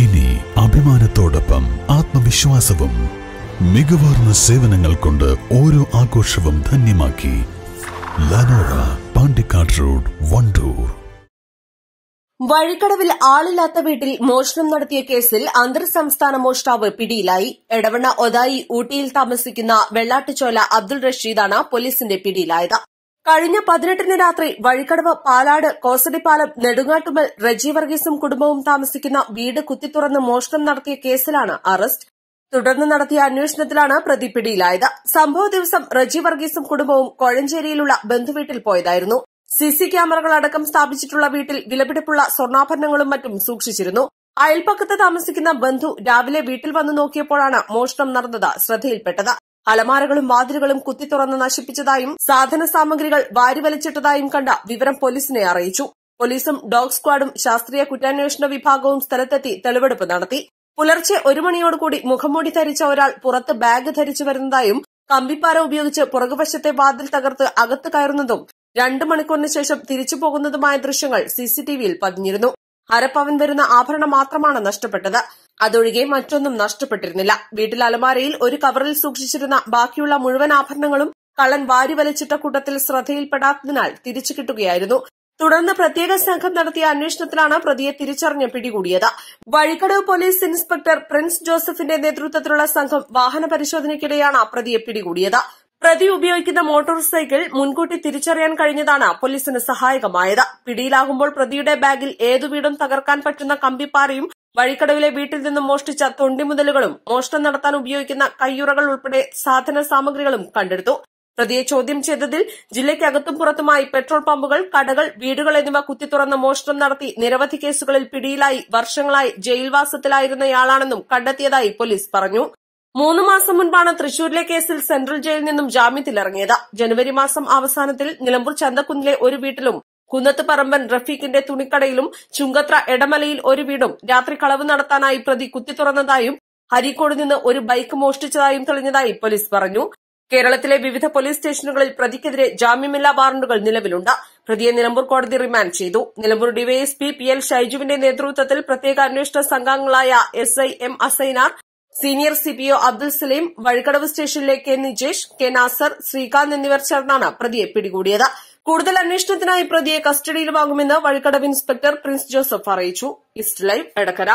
ഇനി അഭിമാനത്തോടൊപ്പം ആത്മവിശ്വാസവും മികവാർന്ന സേവനങ്ങൾ കൊണ്ട് ഓരോ ആഘോഷവും ധന്യമാക്കി ലനോറ പാണ്ടിക്കാട് റോഡ് വണ്ടൂർ. വഴിക്കടവിൽ ആളില്ലാത്ത വീട്ടിൽ മോഷണം നടത്തിയ കേസിൽ അന്തർ സംസ്ഥാന മോഷ്ടാവ് പിടിയിലായി. എടവണ്ണ ഒതായി ഊട്ടിയിൽ താമസിക്കുന്ന വെള്ളാട്ടുചോല അബ്ദുൾ റഷീദാണ് പോലീസിന്റെ പിടിയിലായത്. കഴിഞ്ഞ പതിനെട്ടിന് രാത്രി വഴിക്കടവ് പാലാട് കോസടിപ്പാലം നെടുങ്ങാട്ടുമൽ റജി വർഗീസും കുടുംബവും താമസിക്കുന്ന വീട് കുത്തിത്തുറന്ന് മോഷണം നടത്തിയ കേസിലാണ് അറസ്റ്റ്. തുടർന്ന് നടത്തിയ അന്വേഷണത്തിലാണ് പ്രതി പിടിയിലായത്. സംഭവ ദിവസം റജി വർഗീസും കുടുംബവും കോഴഞ്ചേരിയിലുള്ള ബന്ധുവീട്ടിൽ പോയതായിരുന്നു. സിസി ക്യാമറകൾ അടക്കം സ്ഥാപിച്ചിട്ടുള്ള വീട്ടിൽ വിലപിടിപ്പുള്ള സ്വർണാഭരണങ്ങളും മറ്റും സൂക്ഷിച്ചിരുന്നു. അയൽപ്പക്കത്ത് താമസിക്കുന്ന ബന്ധു രാവിലെ വീട്ടിൽ വന്നു നോക്കിയപ്പോഴാണ് മോഷണം നടന്നത് ശ്രദ്ധയിൽപ്പെട്ടത്. അലമാരകളും വാതിലുകളും കുത്തിത്തുറന്ന് നശിപ്പിച്ചതായും സാധന സാമഗ്രികൾ വാരിവലിച്ചിട്ടതായും കണ്ട വിവരം പോലീസിനെ അറിയിച്ചു. പോലീസും ഡോഗ് സ്ക്വാഡും ശാസ്ത്രീയ കുറ്റാന്വേഷണ വിഭാഗവും സ്ഥലത്തെത്തി തെളിവെടുപ്പ് നടത്തി. പുലർച്ചെ ഒരു മണിയോടുകൂടി മുഖംമൂടി ധരിച്ച ഒരാൾ പുറത്ത് ബാഗ് ധരിച്ചു വരുന്നതായും കമ്പിപ്പാര ഉപയോഗിച്ച് പുറകുവശത്തെ വാതിൽ തകർത്ത് അകത്ത് കയറുന്നതും രണ്ടു മണിക്കൂറിന് ശേഷം തിരിച്ചു പോകുന്നതുമായ ദൃശ്യങ്ങൾ സിസിടിവിയിൽ പതിഞ്ഞിരുന്നു. അരപ്പവൻ വരുന്ന ആഭരണം മാത്രമാണ് നഷ്ടപ്പെട്ടത്. അതൊഴികെ മറ്റൊന്നും നഷ്ടപ്പെട്ടിരുന്നില്ല. വീട്ടിൽ അലമാരയിൽ ഒരു കവറിൽ സൂക്ഷിച്ചിരുന്ന ബാക്കിയുള്ള മുഴുവൻ ആഭരണങ്ങളും കള്ളൻ വാരി വലിച്ചിട്ട കൂട്ടത്തിൽ ശ്രദ്ധയിൽപ്പെടാത്തതിനാൽ തിരിച്ചു കിട്ടുകയായിരുന്നു. തുടർന്ന് പ്രത്യേക സംഘം നടത്തിയ അന്വേഷണത്തിലാണ് പ്രതിയെ തിരിച്ചറിഞ്ഞ് പിടികൂടിയത്. വഴിക്കടവ് പോലീസ് ഇൻസ്പെക്ടർ പ്രിൻസ് ജോസഫിന്റെ നേതൃത്വത്തിലുള്ള സംഘം വാഹന പരിശോധനയ്ക്കിടെയാണ് പ്രതിയെ പിടികൂടിയത്. പ്രതി ഉപയോഗിക്കുന്ന മോട്ടോർ സൈക്കിൾ മുൻകൂട്ടി തിരിച്ചറിയാൻ കഴിഞ്ഞതാണ് പോലീസിന് സഹായകമായത്. പിടിയിലാകുമ്പോൾ പ്രതിയുടെ ബാഗിൽ ഏതു വീടും തകർക്കാൻ പറ്റുന്ന കമ്പിപ്പാറയും വഴിക്കടവിലെ വീട്ടിൽ നിന്നും മോഷ്ടിച്ച തൊണ്ടിമുതലുകളും മോഷണം നടത്താൻ ഉപയോഗിക്കുന്ന കയ്യുറകൾ ഉൾപ്പെടെ സാധന സാമഗ്രികളും കണ്ടെടുത്തു. പ്രതിയെ ചോദ്യം ചെയ്തതിൽ ജില്ലയ്ക്കകത്തും പുറത്തുമായി പെട്രോൾ പമ്പുകൾ കടകൾ വീടുകൾ എന്നിവ കുത്തിത്തുറന്ന് മോഷണം നടത്തി നിരവധി കേസുകളിൽ പിടിയിലായി. വർഷങ്ങളായി ജയിൽവാസത്തിലായിരുന്നയാളാണെന്നും കണ്ടെത്തിയതായി പോലീസ് പറഞ്ഞു. മൂന്ന് മാസം മുൻപാണ് തൃശൂരിലെ കേസിൽ സെൻട്രൽ ജയിലിൽ നിന്നും ജാമ്യത്തിലിറങ്ങിയത്. ജനുവരി മാസം അവസാനത്തിൽ നിലമ്പൂർ ചന്തക്കുന്നിലെ ഒരു വീട്ടിലും കുന്നത്ത് പറമ്പൻ റഫീഖിന്റെ തുണിക്കടയിലും ചുങ്കത്ര എടമലയിൽ ഒരു വീടും രാത്രി കളവ് നടത്താനായി പ്രതി കുത്തിത്തുറന്നതായും ഹരിക്കോട് നിന്ന് ഒരു ബൈക്ക് മോഷ്ടിച്ചതായും തെളിഞ്ഞതായി പോലീസ് പറഞ്ഞു. കേരളത്തിലെ വിവിധ പോലീസ് സ്റ്റേഷനുകളിൽ പ്രതിക്കെതിരെ ജാമ്യമില്ലാ വാറണ്ടുകൾ നിലവിലുണ്ട്. പ്രതിയെ നിലമ്പൂർ കോടതി റിമാൻഡ് ചെയ്തു. നിലമ്പൂർ ഡിവൈഎസ്പി പി എൽ ഷൈജുവിന്റെ നേതൃത്വത്തിൽ പ്രത്യേക അന്വേഷണ സംഘങ്ങളായ S I M Asainar senior CPO Abdul Saleem Vazhikkadavu സ്റ്റേഷനിലെ കെ നിജേഷ് കെ നാസർ ശ്രീകാന്ത് എന്നിവർ ചേർന്നാണ് പ്രതിയെ പിടികൂടിയത്. കൂടുതൽ അന്വേഷണത്തിനായി പ്രതിയെ കസ്റ്റഡിയിൽ വാങ്ങുമെന്ന് വഴിക്കടവ് ഇൻസ്പെക്ടർ പ്രിൻസ് ജോസഫ് അറിയിച്ചു. East Live Edakkara.